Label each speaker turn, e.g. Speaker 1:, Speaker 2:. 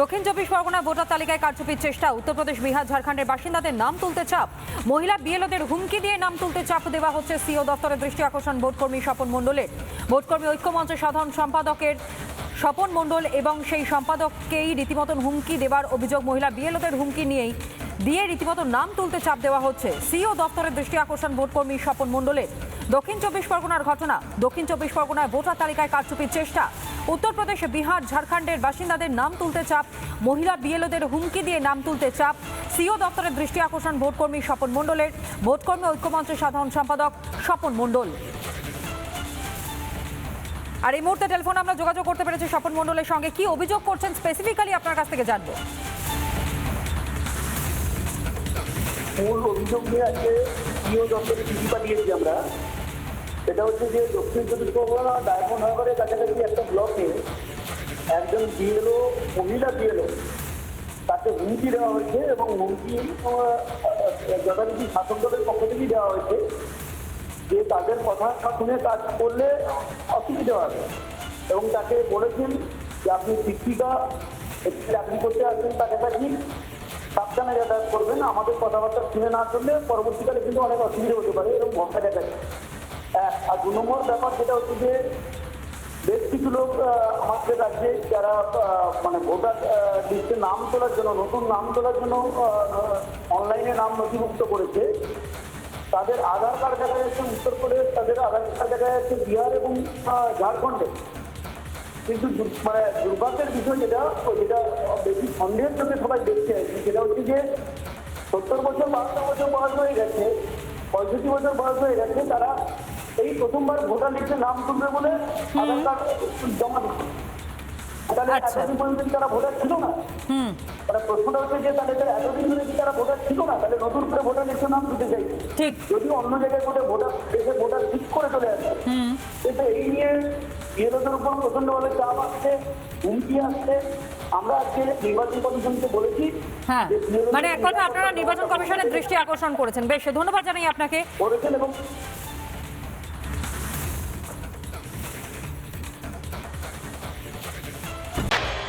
Speaker 1: দক্ষিণ চব্বিশ পরগনা ভোটার তালিকায় কারচুপির চেষ্টা। উত্তরপ্রদেশ বিহার, ঝাড়খণ্ডের বাসিন্দাদের নাম তুলতে চাপ। মহিলা বিএলওদের হুমকি দিয়ে নাম তুলতে চাপ দেওয়া হচ্ছে সিও দপ্তরের দৃষ্টি আকর্ষণ ভোটকর্মী স্বপন মণ্ডলের। ভোটকর্মী ঐক্যমঞ্চের সাধারণ সম্পাদকের স্বপন মণ্ডল এবং সেই সম্পাদককেই রীতিমতন হুমকি দেওয়ার অভিযোগ মহিলা বিএলওদের হুমকি নিয়েই দিয়ে রীতিমতো নাম তুলতে চাপ দেওয়া হচ্ছে। সিও দপ্তরের দৃষ্টি আকর্ষণ ভোটকর্মী স্বপন মণ্ডলের। দক্ষিণ চব্বিশ পরগনার ঘটনা। দক্ষিণ চব্বিশ পরগনায় ভোটার তালিকায় কারচুপির চেষ্টা। উত্তরপ্রদেশ বিহার, ঝাড়খণ্ডের বাসিন্দাদের নাম তুলতে চাপ, মহিলা বিএলওদের হুমকি দিয়ে নাম তুলতে চাপ। সিও দপ্তরের দৃষ্টি আকর্ষণ ভোটকর্মী স্বপন মণ্ডলের। ভোটকর্মী ঐক্যমঞ্চের সাধারণ সম্পাদক স্বপন মণ্ডল। আর এই মুহূর্তে টেলিফোনে আমরা যোগাযোগ করতে পেরেছি স্বপন মণ্ডলের সঙ্গে। কি অভিযোগ করছেন স্পেসিফিক্যালি আপনার কাছ থেকে জানব।
Speaker 2: মূল অভিযোগ নিয়ে আজকে ইও দপ্তরে চিঠি পাঠিয়েছি আমরা? সেটা হচ্ছে যে দক্ষিণ চব্বিশ পরগনা ডায়মন্ড হারবারের কাছাকাছি একটা ব্লকে একজন বিএলও মহিলা বিএলও তাকে হুমকি দেওয়া হয়েছে এবং হুমকি যথারীতি শাসক দলের পক্ষ থেকেই দেওয়া হয়েছে যে তাদের কথা শুনে কাজ করলে অসুবিধা হবে। এবং তাকে বলেছেন যে আপনি শিক্ষিকা চাকরি করতে আসবেন কাছাকাছি সাবধানে যাতায়াত করবেন, আমাদের কথাবার্তা শুনে না করলে পরবর্তীকালে কিন্তু অনেক অসুবিধা হতে পারে, এরকম ভরসা দেখা যায়। এক আর দু নম্বর ব্যাপার যেটা হচ্ছে যে বেশ কিছু লোক আমাদের রাজ্যে যারা মানে ভোটার লিস্টে নাম তোলার জন্য, নতুন নাম তোলার জন্য অনলাইনে নাম নথিভুক্ত করেছে। তাদের আধার কার্ড দেখা যাচ্ছে উত্তরপ্রদেশ তাদের আধার কার্ড দেখা যাচ্ছে বিহার এবং ঝাড়খণ্ডে। কিন্তু মানে দুর্ভাগ্যের বিষয় যেটা যেটা বেশি সন্দেহের চোখে সবাই দেখতে আসছে সেটা হচ্ছে যে সত্তর বছর, বাহাত্তর বছর বয়স হয়ে গেছে, পঁয়ষট্টি বছর বয়স হয়ে গেছে, তারা এই প্রথমবার ভোটার লিস্টে নাম তুলবে বলে আধার কার্ড জমা দিচ্ছে। তাহলে
Speaker 1: আচ্ছা।
Speaker 2: এতদিন পর্যন্ত তারা ভোটার ছিল না
Speaker 1: হুম।
Speaker 2: মানে প্রশ্নটা হচ্ছে যে তাহলে এতদিন ধরে তারা ভোটার ছিল না তাহলে নতুন করে ভোটার লিস্টে নাম দিতে
Speaker 1: ঠিক।
Speaker 2: যদি অন্য জায়গায় ভোটার দেশে ভোটার ঠিক করে চলে আসে কিন্তু এই নিয়ে বিরোধের উপর প্রচন্ডভাবে চাপ আসছে হুমকি আসছে। আমরা আজকে নির্বাচন কমিশনকে বলেছি
Speaker 1: হ্যাঁ। মানে এক কথা আপনারা নির্বাচন কমিশনের দৃষ্টি আকর্ষণ করেছেন। বেশ ধন্যবাদ জানাই আপনাকে।
Speaker 2: করেছেন এবং